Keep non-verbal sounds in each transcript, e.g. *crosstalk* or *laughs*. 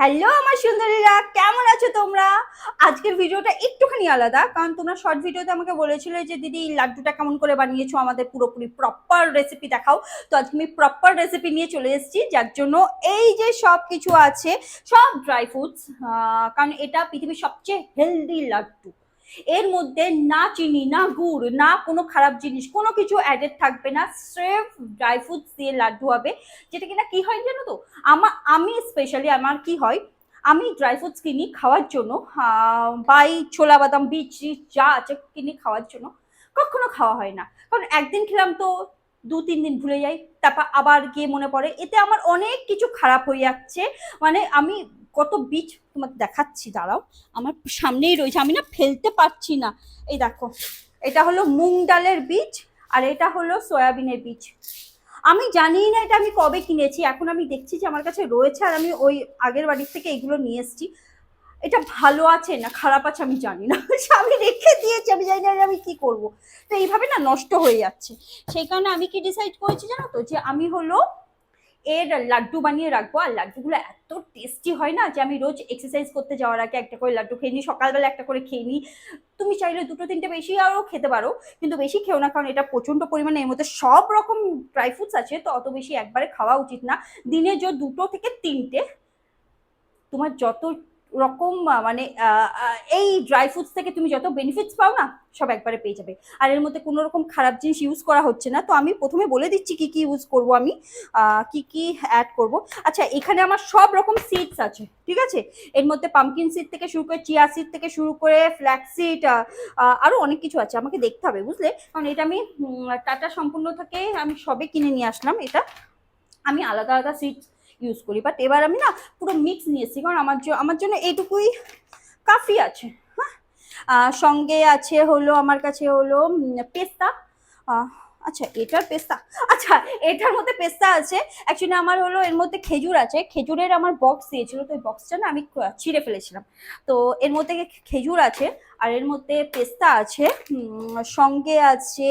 Hello আমার সুন্দরীরা, কেমন আছো তোমরা? আজকের ভিডিওটা একটুখানি আলাদা, কারণ তোমরা শর্ট ভিডিওতে আমাকে বলেছিলে যে, দিদি, লাড্ডুটা কেমন করে বানিয়েছো? আমাদের পুরোপুরি প্রপার রেসিপি দেখাও। তো আজকে আমি প্রপার রেসিপি নিয়ে চলে এসেছি, যার জন্য এই যে সব কিছু আছে, সব ড্রাই ফ্রুটস কারণ এটা পৃথিবীর সবচেয়ে হেলদি লাড্ডু। এর মধ্যে না চিনি, না গুড়, না কোনো খারাপ জিনিস, কোনো কিছু অ্যাডেড থাকবে না। স্রেফ ড্রাই ফ্রুটস দিয়ে লাড্ডু হবে, যেটা কিনা কি হয় জানো তো? আমার আমি স্পেশালি আমার কি হয়, আমি ড্রাই ফ্রুটস কিনি খাওয়ার জন্য বাই ছোলা বাদাম বীজ যা আছে কিনি খাওয়ার জন্য, কখনো খাওয়া হয় না। কারণ একদিন খেলাম তো দু, তিন দিন ভুলে যাই, তারপর আবার গিয়ে মনে পড়ে, এতে আমার অনেক কিছু খারাপ হয়ে যাচ্ছে। মানে আমি কত বীজ তোমাকে দেখাচ্ছি, দাঁড়াও। আমার সামনেই রয়েছে, আমি না ফেলতে পারছি না। এই দেখো, এটা হলো মুগ ডালের বীজ আর এটা হলো সয়াবিনের বীজ। আমি জানি না এটা আমি কবে কিনেছি, এখন আমি দেখছি যে আমার কাছে রয়েছে আর আমি ওই আগের বাড়ির থেকে এগুলো নিয়ে এসেছি। এটা ভালো আছে না খারাপ আছে আমি জানি না। *laughs* আমি রেখে দিয়েছি, আমি জানি না আমি কি করব। তো এইভাবে না নষ্ট হয়ে যাচ্ছে। সেই কারণে আমি কি ডিসাইড করেছি জানো তো, যে আমি হলো এর লাড্ডু বানিয়ে রাখব। আর লাড্ডুগুলো এত টেস্টি হয় না যে আমি রোজ এক্সারসাইজ করতে যাওয়ার আগে একটা করে লাড্ডু খেয়ে নিই, সকালবেলা একটা করে খেয়ে নিই। তুমি চাইলে দুটো তিনটে বেশি আরও খেতে পারো, কিন্তু বেশি খেও না কারণ এটা প্রচণ্ড পরিমাণে এর মধ্যে সব রকম ড্রাই ফ্রুটস আছে, তো অত বেশি একবারে খাওয়া উচিত না। দিনে যে দুটো থেকে তিনটে, তোমার যত রকম মানে এই ড্রাই ফ্রুটস থেকে তুমি যত বেনিফিটস পাও না, সব একবারে পেয়ে যাবে। আর এর মধ্যে কোনো রকম খারাপ জিনিস ইউজ করা হচ্ছে না। তো আমি প্রথমে বলে দিচ্ছি কি কি ইউজ করব আমি কি কি অ্যাড করব। আচ্ছা এখানে আমার সব রকম সিডস আছে, ঠিক আছে? এর মধ্যে পামকিন সিড থেকে শুরু করে চিয়া সিড থেকে শুরু করে ফ্ল্যাক্স সিড আরও অনেক কিছু আছে। আমাকে দেখতে হবে, বুঝলে? কারণ এটা আমি টাটা সম্পূর্ণ থেকে আমি সবে কিনে নিয়ে আসলাম, এটা আমি আলাদা আলাদা সিডস ইউজ করি। বাট এবার আমি না পুরো মিক্স নিয়েছি কারণ আমার আমার জন্য এইটুকুই কাফি আছে হ্যাঁ? সঙ্গে আছে হলো আমার কাছে হলো পেস্তা আচ্ছা এটার পেস্তা আচ্ছা এটার মধ্যে পেস্তা আছে। অ্যাকচুয়ালি আমার হলো এর মধ্যে খেজুর আছে। খেজুরের আমার বক্স দিয়েছিল তো ওই বক্সটা না আমি ছিঁড়ে ফেলেছিলাম। তো এর মধ্যে খেজুর আছে আর এর মধ্যে পেস্তা আছে সঙ্গে আছে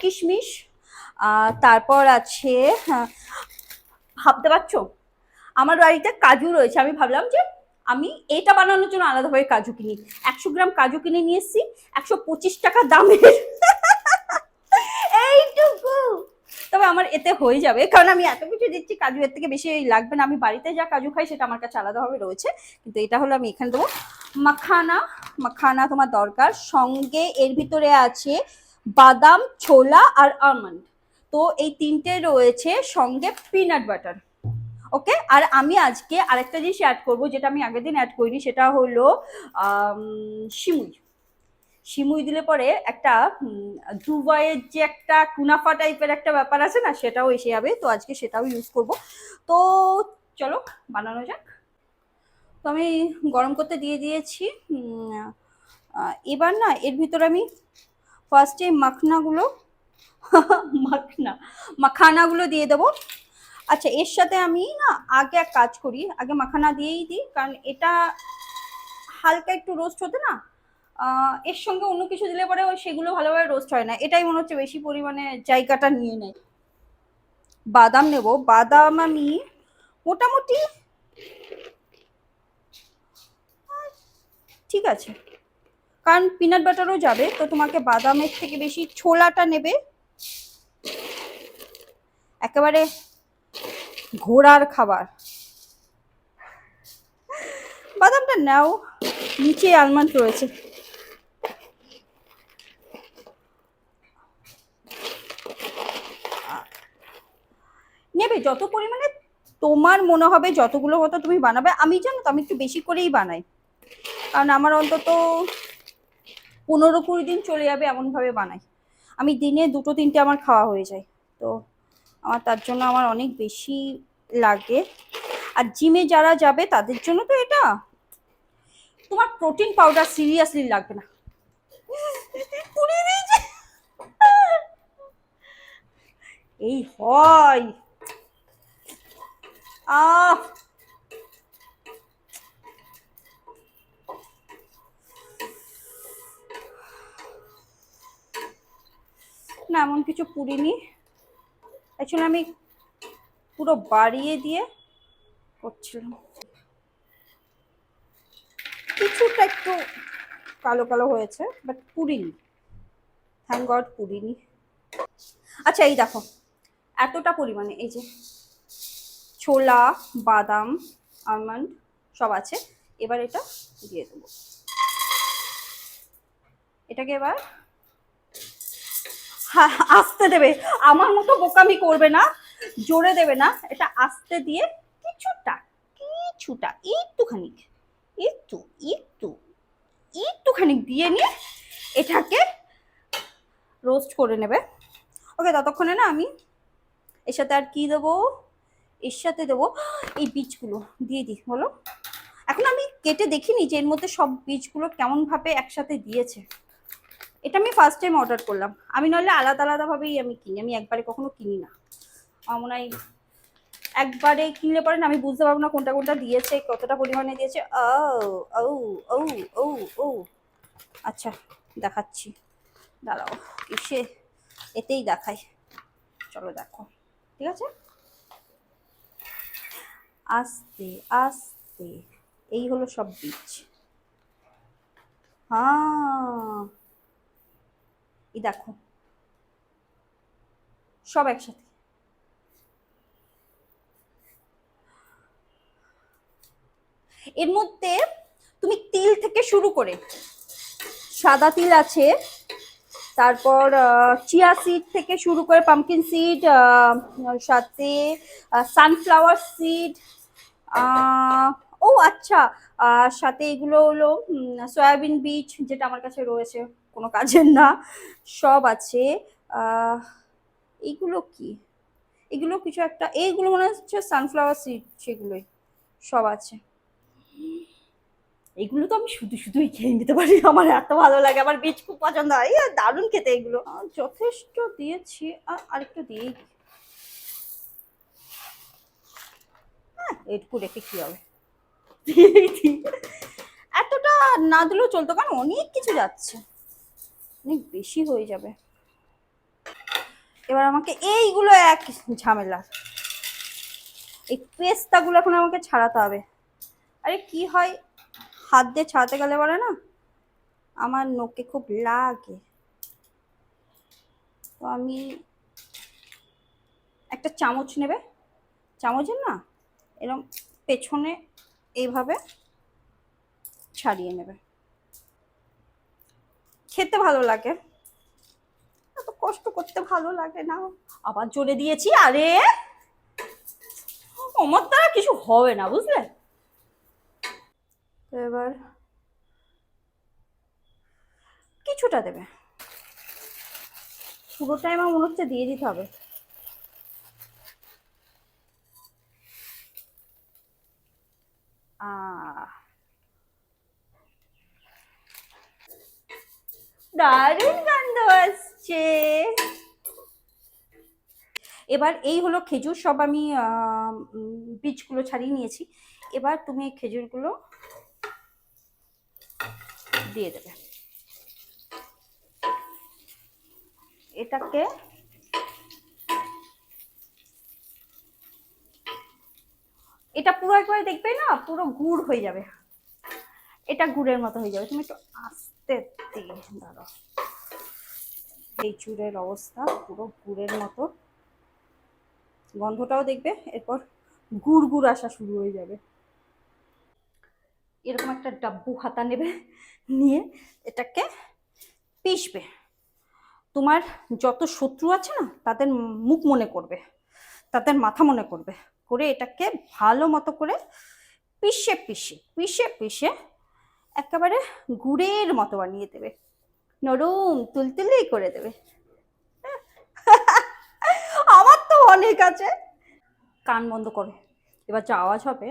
কিশমিশ। তারপর আছে হ্যাঁ, ভাবতে পারছ? আমার বাড়িতে কাজু রয়েছে। আমি ভাবলাম যে আমি এটা বানানোর জন্য আলাদাভাবে কাজু কিনি। একশো গ্রাম কাজু কিনে নিয়ে এসেছি, একশো পঁচিশ টাকা দামের। এইটুকু। তবে আমার এতে হয়ে যাবে, কারণ আমি এত কিছু দিচ্ছি, কাজু এর থেকে বেশি লাগবে না। আমি বাড়িতে যা কাজু খাই সেটা আমার কাছে আলাদাভাবে রয়েছে। কিন্তু এটা হলো আমি এখানে দেবো মাখানা। মাখানা তোমার দরকার। সঙ্গে এর ভিতরে আছে বাদাম, ছোলা আর আমন্ড তো এই তিনটে রয়েছে সঙ্গে পিনাট বাটার ওকে আর আমি আজকে আরেকটা জিনিস অ্যাড করব, যেটা আমি আগের দিন অ্যাড করিনি, সেটা হলো শিমুই। সিমুই দিলে পরে একটা দুবাইয়ের যে একটা কুনাফা টাইপের একটা ব্যাপার আছে না, সেটাও এসে যাবে। তো আজকে সেটাও ইউজ করব। তো চলো, বানানো যাক। তো আমি গরম করতে দিয়ে দিয়েছি এবার না এর ভিতরে আমি ফার্স্টে মাখনাগুলো, *laughs* মাখনা মাখানাগুলো দিয়ে দেবো। আচ্ছা এর সাথে আমি না আগে এক কাজ করি, আগে মাখানা দিয়েই দিই, কারণ এটা হালকা একটু রোস্ট হতে না এর সঙ্গে অন্য কিছু দিলে পরে ওই সেগুলো ভালোভাবে রোস্ট হয় না। এটাই মনে হচ্ছে বেশি পরিমাণে জায়গাটা নিয়ে নেয় বাদাম নেব। বাদাম আমি মোটামুটি ঠিক আছে। কারণ পিনাট বাটারও যাবে, তো তোমাকে বাদামের থেকে বেশি ছোলাটা নেবে। একেবারে ঘোড়ার খাবার। বাদামটা নাও, নিচে আলমন্ড রয়েছে। নেবে, যত পরিমাণে তোমার মনে হবে, যতগুলো মতো তুমি বানাবে, আমি জানো তো, আমি একটু বেশি করেই বানাই। কারণ আমার অন্তত পনেরো কুড়ি দিন চলে যাবে এমনভাবে বানাই। আমি দিনে দুটো, তিনটে আমার খাওয়া হয়ে যায়। তো আমার তার জন্য আমার অনেক বেশি লাগে। আর জিমে যারা যাবে, তাদের জন্য তো এটা। তোমার প্রোটিন পাউডার সিরিয়াসলি লাগবে না। এই হয়। আহ! না, এমন কিছু পুড়িনি অ্যাকচুয়ালি আমি পুরো বাড়িয়ে দিয়ে করছিলাম। কিছুটা একটু কালো কালো হয়েছে বাট পুরিনি। থ্যাংক গড পুরিনি। আচ্ছা এই দেখো, এতটা পরিমাণে, এই যে ছোলা, বাদাম আমন্ড সব আছে, এবার এটা দিয়ে দেবো। এটাকে এবার আস্তে দেবে। আমার মতো বোকামি করবে না, জোরে দেবে না। এটা আস্তে দিয়ে কিছুটা কিছুটা, একটুখানি, একটু একটু, একটুখানি দিয়ে নিয়ে এটাকে রোস্ট করে নেবে। ওকে ততক্ষণে না আমি এর সাথে আর কি দেবো? এর সাথে দেবো এই বীজগুলো। দিয়ে দিই, বলো। এখন আমি কেটে দেখিনি যে এর মধ্যে সব বীজগুলো কেমনভাবে একসাথে দিয়েছে। এটা আমি ফার্স্ট টাইম অর্ডার করলাম। আমি নাহলে আলাদা আলাদাভাবেই আমি কিনি। আমি একবারে কখনো কিনি না। আমার মনে হয় একবারে কিনলে পরে আমি বুঝতে পারব না কোনটা কোনটা দিয়েছে, কতটা পরিমাণে দিয়েছে। ও ও ও ও ও। আচ্ছা দেখাচ্ছি। দাঁড়াও। এসে এতেই দেখাই। চলো দেখো। ঠিক আছে? আস্তে আস্তে। এই হলো সব বীজ। হ্যাঁ। এই দেখো। সব একসাথে। এর মধ্যে তুমি তিল থেকে শুরু করে সাদা তিল আছে, তারপর চিয়া সিড থেকে শুরু করে পামকিন সিড সাথে সানফ্লাওয়ার সিড ও আচ্ছা আর সাথে এগুলো হলো সয়াবিন বীজ যেটা আমার কাছে রয়েছে কোনো কাজের না সব আছে। আহ, এইগুলো কি? এগুলো কিছু একটা এইগুলো মনে হচ্ছে সানফ্লাওয়ার সিড সেগুলোই সব আছে। এগুলো তো আমি শুধু শুধুই খেয়ে নিতে পারি আমার এত ভালো লাগে আমার বীজ খুব পছন্দ হয় দারুণ খেতে এগুলো। যথেষ্ট দিয়েছি আরেকটু দিই। হ্যাঁ এটুকু রেখে কি হবে। এতটা না দিলেও চলতো, কারণ অনেক কিছু যাচ্ছে। অনেক বেশি হয়ে যাবে। এবার আমাকে এইগুলো এক ঝামেলা। এই পেস্তাগুলো এখন আমাকে ছাড়াতে হবে। আরে কি হয়, হাত দিয়ে ছাড়াতে গেলে বলে না আমার নোকে খুব লাগে। তো আমি একটা চামচ নেবে। চামচের না এরকম পেছনে এইভাবে ছাড়িয়ে নেবে। খেতে ভালো লাগে। এত কষ্ট করতে ভালো লাগে না। আবার জোরে দিয়েছি, আরে! আমার দ্বারা কিছু হবে না, বুঝলে? এবার কিছুটা দেবে। পুরোটাই আমার মনে হচ্ছে দিয়ে দিতে হবে। দারুণ গন্ধ আসছে। এবার এই হলো খেজুর, সব আমি বীজগুলো ছাড়িয়ে নিয়েছি। এবার তুমি এই খেজুরগুলো দিয়ে দেবে। এটাকে এটা পুরো একবারে দেখবে না, পুরো গুড় হয়ে যাবে। এটা গুড়ের মতো হয়ে যাবে। তুমি একটু আস্তে দাঁড়াও। এই চুরের অবস্থা পুরো গুড়ের মতো। গন্ধটাও দেখবে, এরপর গুড় গুড় আসা শুরু হয়ে যাবে। এরকম একটা ডাব্বু হাতা নেবে, নিয়ে এটাকে পিষবে। তোমার যত শত্রু আছে না, তাদের মুখ মনে করবে, তাদের মাথা মনে করবে। করে এটাকে ভালো মতো করে পিষে পিষে পিষে পিষে একেবারে গুড়ের মতো বানিয়ে দেবে। নরম তুলতুলেই করে দেবে। *laughs* আমার তো অনেক আছে। কান বন্ধ করো। এবার যা আওয়াজ হবে।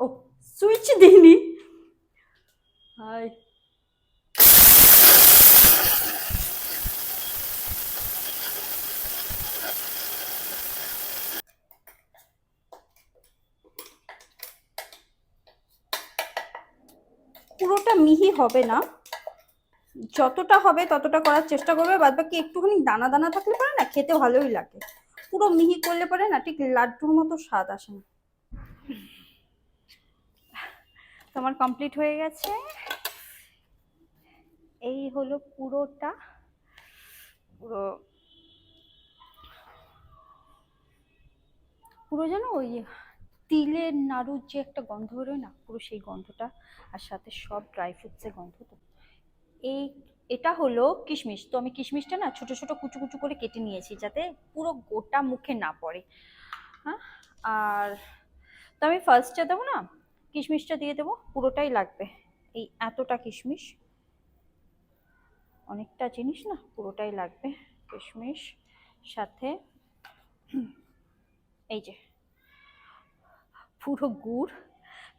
ও, সুইচ দিইনি। হাই। পুরোটা মিহি হবে না। যতটা হবে ততটা করার চেষ্টা করবে, বাদ বাকি একটুখানি দানা দানা থাকলে পারে না, খেতে ভালোই লাগে। পুরো মিহি করলে পরে না, ঠিক লাড্ডুর মতো স্বাদ আসে না। তোমার কমপ্লিট হয়ে গেছে। এই হলো পুরোটা। পুরো পুরো যেন ওই তিলের নাড়ুর যে একটা গন্ধ বেরোয় না, পুরো সেই গন্ধটা, আর সাথে সব ড্রাই ফ্রুটসের গন্ধ তো। এই, এটা হলো কিশমিশ। তো আমি কিশমিশটা না ছোট ছোট কুচু কুচু করে কেটে নিয়েছি যাতে পুরো গোটা মুখে না পড়ে। হ্যাঁ? আর তো আমি ফার্স্টটা দেবো না, কিশমিশটা দিয়ে দেবো, পুরোটাই লাগবে। এই এতটা কিশমিশ। অনেকটা জিনিস না, পুরোটাই লাগবে কিশমিশ। সাথে এই যে পুরো গুড়,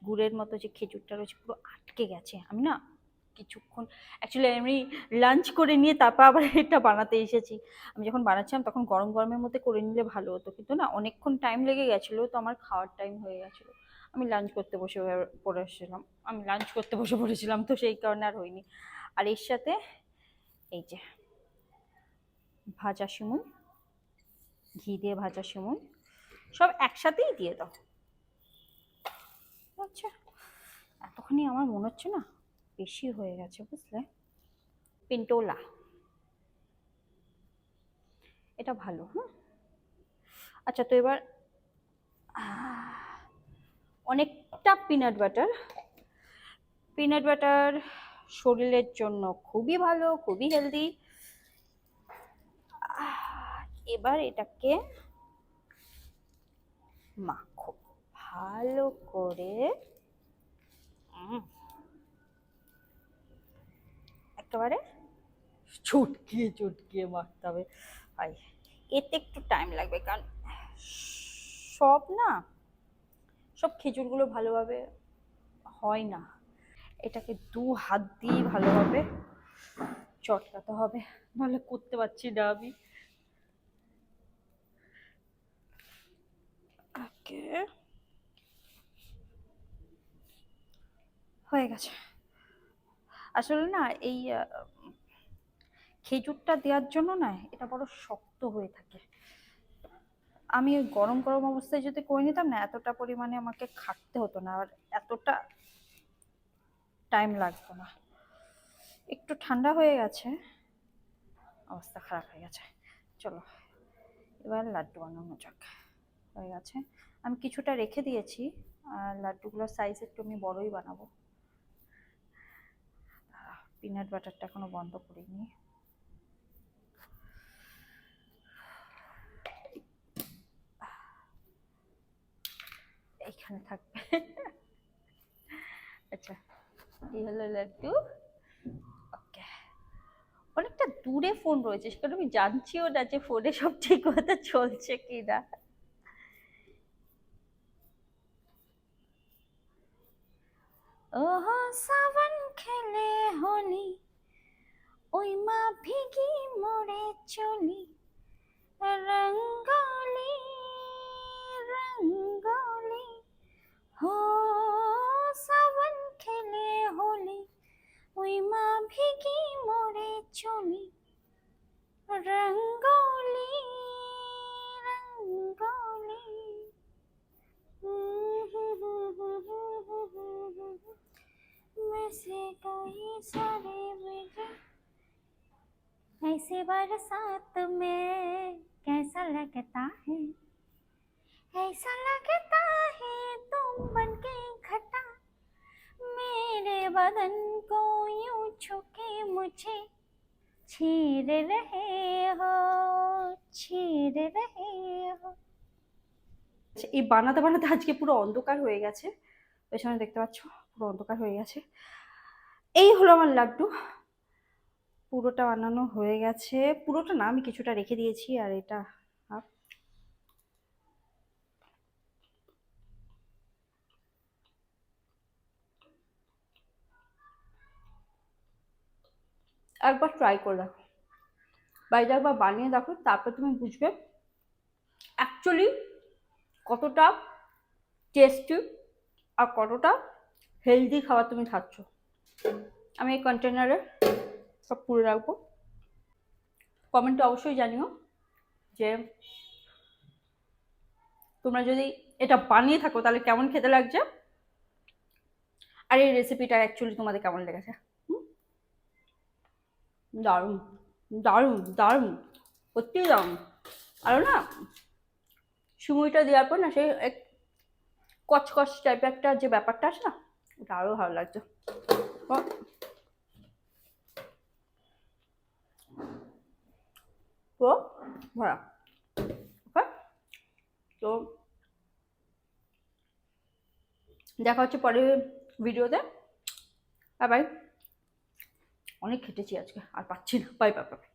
গুড়ের মতো যে খেজুরটা রয়েছে পুরো আটকে গেছে। আমি না কিছুক্ষণ অ্যাকচুয়ালি আমি লাঞ্চ করে নিয়ে তারপর আবার *laughs* এটা বানাতে এসেছি। আমি যখন বানাচ্ছিলাম তখন গরম গরমের মধ্যে করে নিলে ভালো হতো। কিন্তু না অনেকক্ষণ টাইম লেগে গেছিল, তো আমার খাওয়ার টাইম হয়ে গেছিল। আমি লাঞ্চ করতে বসে পড়েছিলাম আমি লাঞ্চ করতে বসে পড়েছিলাম, তো সেই কারণে আর হয়নি। আর এর সাথে এই যে ভাজা শিমুই ঘি দিয়ে ভাজা শিমুই সব একসাথেই দিয়ে দাও। আচ্ছা এতখানি আমার মনে হচ্ছে না বেশি হয়ে গেছে, বুঝলে? পিন্টোলা। এটা ভালো, হুম? আচ্ছা তো এবার অনেকটা পিনাট বাটার পিনাট বাটার শরীরের জন্য খুবই ভালো, খুবই হেলদি এবার এটাকে মাখো। ভালো করে একেবারে চটকিয়ে চটকিয়ে মাখতে হবে। এতে একটু টাইম লাগবে কারণ সব না, সব খেজুরগুলো ভালোভাবে হয় না। এটাকে দু হাত দিয়ে ভালোভাবে চটকাতে হবে, নাহলে করতে পারছি না আমি। ওকে। হয়ে গেছে। আসলে না, এই খেজুরটা দেওয়ার জন্য না এটা বড় শক্ত হয়ে থাকে। আমি ওই গরম গরম অবস্থায় যদি করে নিতাম না, এতটা পরিমাণে আমাকে খাটতে হতো না আর এতটা টাইম লাগতো না। একটু ঠান্ডা হয়ে গেছে, অবস্থা খারাপ হয়ে গেছে। চলো, এবার লাড্ডু বানানো যাক। হয়ে গেছে। আমি কিছুটা রেখে দিয়েছি, আর লাড্ডুগুলোর সাইজ একটু আমি বড়ই বানাবো। পিনাট বাটারটা এখনও বন্ধ করিনি। এইখানে থাকবে আচ্ছা এই হলো লাড্ডু। ওকে। অনেকটা দূরে ফোন রয়েছে সেখানে আমি জানছিও না যে ফোনে সব ঠিক মতো চলছে কি না ওহ, সাবন খেলে হলি, ওই মা ভিগি মোড়ে চলি। রঙ্গলি রঙ্গলি, হো, সাবন খেলে হলি, ওই মা ভিগি মোড়ে চলি। রঙ্গলি कई सारे मेरे ऐसे बरसात में कैसा लगता है ऐसा लगता है तुम बन के घटा मेरे बदन को यूं छुके मुझे छीर रहे हो छीर रहे हो আচ্ছা, এই বানাতে বানাতে আজকে পুরো অন্ধকার হয়ে গেছে পেছনে দেখতে পাচ্ছ পুরো অন্ধকার হয়ে গেছে এই হলো আমার লাড্ডু। পুরোটা বানানো হয়ে গেছে। পুরোটা না, আমি কিছুটা রেখে দিয়েছি আর এটা। একবার ট্রাই করে দেখো। বাড়িতে একবার বানিয়ে দেখো, তারপর তুমি বুঝবে অ্যাকচুয়ালি কতটা টেস্টি আর কতটা হেলদি খাবার তুমি খাচ্ছ। আমি এই কন্টেনারে সব পুরে রাখব। কমেন্টে অবশ্যই জানিও যে তোমরা যদি এটা বানিয়ে থাকো, তাহলে কেমন খেতে লাগছে? আর এই রেসিপিটা অ্যাকচুয়ালি তোমাদের কেমন লেগেছে? দারুণ দারুণ দারুণ সত্যি দারুণ। আর না সিমুইটা দেওয়ার পর না সেই এক কচকচ টাইপের একটা যে ব্যাপারটা আছে না, ওটা আরও ভালো লাগছে। পুরো ভরা ওকে তো দেখা হচ্ছে পরের ভিডিওতে বাই অনেক খেটেছি আজকে। আর পাচ্ছি না। Bye bye bye